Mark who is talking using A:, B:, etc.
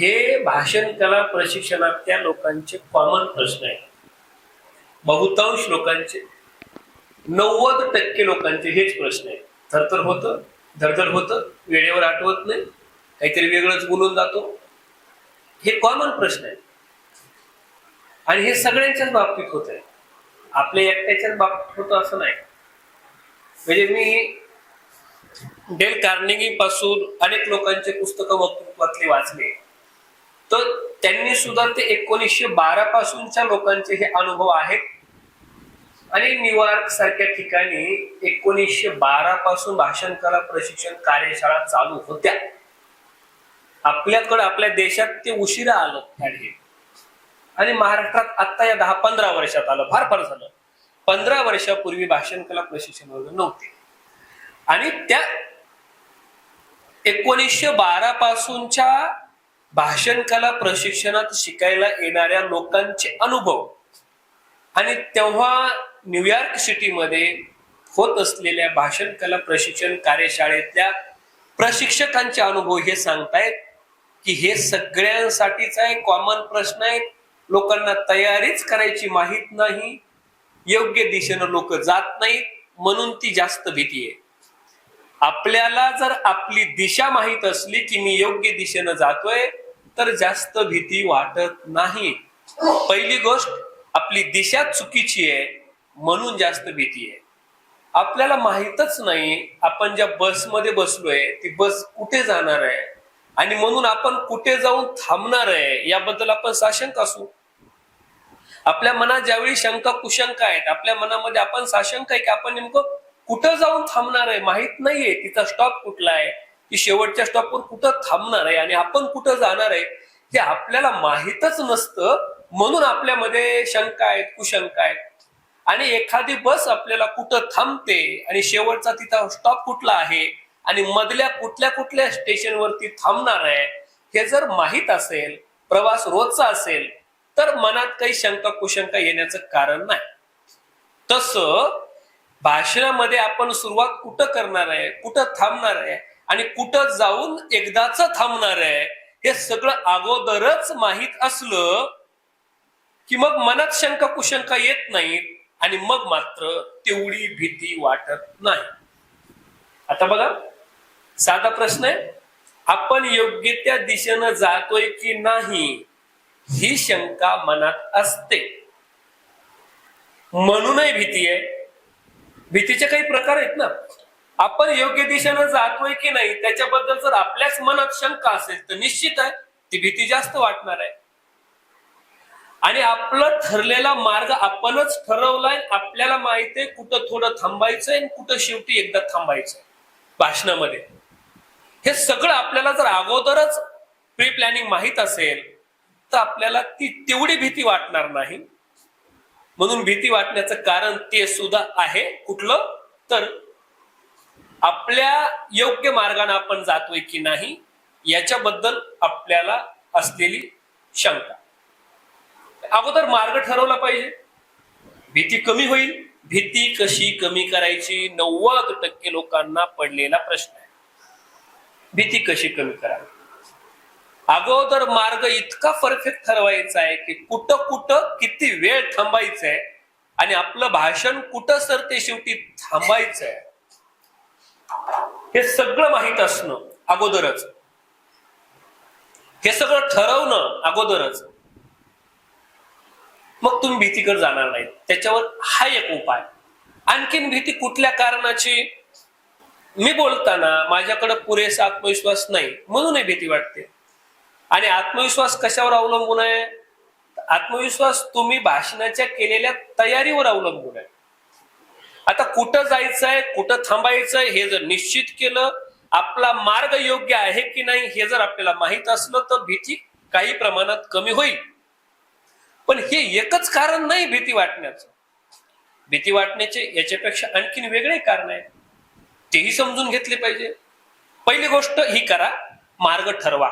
A: हे भाषण कला प्रशिक्षणातल्या लोकांचे कॉमन प्रश्न आहे बहुतांश लोकांचे नव्वद टक्के लोकांचे हेच प्रश्न आहे थरथर होतं धडधड होतं वेळेवर आठवत नाही काहीतरी वेगळंच बोलून जातो. हे कॉमन प्रश्न आहे आणि हे सगळ्यांच्याच बाबतीत होत आहे. आपल्या एकट्याच्याच बाबतीत होतं असं नाही. म्हणजे मी डेल कार्नेगी पासून अनेक लोकांचे पुस्तकं वाचले वाचले. तर त्यांनी सुद्धा ते एकोणीसशे बारा पासूनच्या लोकांचे हे अनुभव आहेत. आणि न्यूयॉर्क सारख्या ठिकाणी एकोणीसशे बारा पासून भाषण कला प्रशिक्षण कार्यशाळा चालू होत्या. आपल्याकडे आपल्या देशात ते उशिरा आलं आणि महाराष्ट्रात आता या दहा पंधरा वर्षात आलं. फार फार झालं. पंधरा वर्षापूर्वी भाषण कला प्रशिक्षण वर्ग नव्हते. आणि त्या एकोणीसशे बारा पासूनच्या भाषण कला प्रशिक्षणात शिकायला येणाऱ्या लोकांचे अनुभव. आणि तेव्हा न्यूयॉर्क सिटीमध्ये होत असलेल्या भाषण कला प्रशिक्षण कार्यशाळेतल्या प्रशिक्षकांचे अनुभव हे सांगतायत की हे सगळ्यांसाठीचा एक कॉमन प्रश्न आहे लोकांना तयारीच करायची माहीत नाही. योग्य दिशेनं लोक जात नाहीत. म्हणून ती जास्त भीती आहे. आपल्याला जर आपली दिशा माहीत असली की मी योग्य दिशेनं जातोय तर जास्त भीती वाटत नाही. पहिली गोष्ट आपली दिशा चुकीची आहे म्हणून जास्त भीती आहे. आपल्याला माहीतच नाही आपण ज्या बसमध्ये बसलोय ती बस कुठे जाणार आहे? आणि म्हणून आपण कुठे जाऊन थांबणार आहे याबद्दल आपण साशंक असू. आपल्या मनात ज्यावेळी शंका कुशंका आहेत आपल्या मनामध्ये आपण साशंक आहे की आपण नेमकं कुठं जाऊन थांबणार आहे माहीत नाहीये. तिचा स्टॉप कुठला आहे? की शेवटच्या स्टॉपवर कुठं थांबणार आहे? आणि आपण कुठं जाणार आहे? हे आपल्याला माहीतच नसतं. म्हणून आपल्यामध्ये शंका आहेत कुशंका आहेत. आणि एखादी बस आपल्याला कुठं थांबते? आणि शेवटचा तिचा स्टॉप कुठला आहे? आणि मधल्या कुठल्या कुठल्या स्टेशनवरती थांबणार आहे? हे जर माहीत असेल प्रवास रोजचा असेल तर मनात काही शंका कुशंका येण्याचं कारण नाही. तसं भाषणामध्ये आपण सुरुवात कुठं करणार आहे कुठं थांबणार आहे आणि कुठं जाऊन एकदाच थांबणार आहे हे सगळं अगोदरच माहीत असलं की मग मनात शंका कुशंका येत नाहीत आणि मग मात्र तेवढी भीती वाटत नाही. आता बघा साधा प्रश्न आहे आपण योग्य त्या दिशेनं जातोय की नाही ही शंका मनात असते. म्हणूनही भीती आहे. भीतीचे काही प्रकार आहेत ना? आपण योग्य दिशेनं जातोय की नाही त्याच्याबद्दल जर आपल्याच मनात शंका असेल तर निश्चित आहे ती भीती जास्त वाटणार आहे. आणि आपलं ठरलेला मार्ग आपणच ठरवलाय आपल्याला माहिती आहे कुठं थोडं थांबायचंय आणि कुठं शेवटी एकदा थांबायचंय. भाषणामध्ये. हे सगळं आपल्याला जर अगोदरच प्री प्लॅनिंग माहीत असेल तर आपल्याला ती तेवढी भीती वाटणार नाही. म्हणून भीती वाटण्याचं कारण ते सुद्धा आहे. कुठलं? तर आपल्या योग्य मार्गाने आपण जातोय की नाही याच्याबद्दल आपल्याला असलेली शंका. अगोदर मार्ग ठरवला पाहिजे. भीती कमी होईल. भीती कशी कमी करायची? नव्वद टक्के लोकांना पडलेला प्रश्न आहे. भीती कशी कमी करावी? अगोदर मार्ग इतका परफेक्ट ठरवायचा आहे की कुठं कुठं किती वेळ थांबायचं आहे आणि आपलं भाषण कुठं सर ते शेवटी थांबायचं आहे हे सगळं माहीत असणं अगोदरच. हे सगळं ठरवणं अगोदरच. मग तुम्ही भीतीकडे जाणार नाही त्याच्यावर हा एक उपाय. आणखीन भीती कुठल्या कारणाची? मी बोलताना माझ्याकडे पुरेसा आत्मविश्वास नाही म्हणूनही भीती वाटते. आणि आत्मविश्वास कशावर अवलंबून आहे? आत्मविश्वास तुम्ही भाषणाच्या केलेल्या तयारीवर अवलंबून आहे. आता कुठं जायचंय कुठं थांबायचंय हे जर निश्चित केलं आपला मार्ग योग्य आहे की नाही हे जर आपल्याला माहीत असलं तर भीती काही प्रमाणात कमी होईल. पण हे एकच कारण नाही भीती वाटण्याचं. भीती वाटण्याचे याच्यापेक्षा आणखीन वेगळे कारण आहे. तेही समजून घेतले पाहिजे. पहिली गोष्ट ही करा मार्ग ठरवा.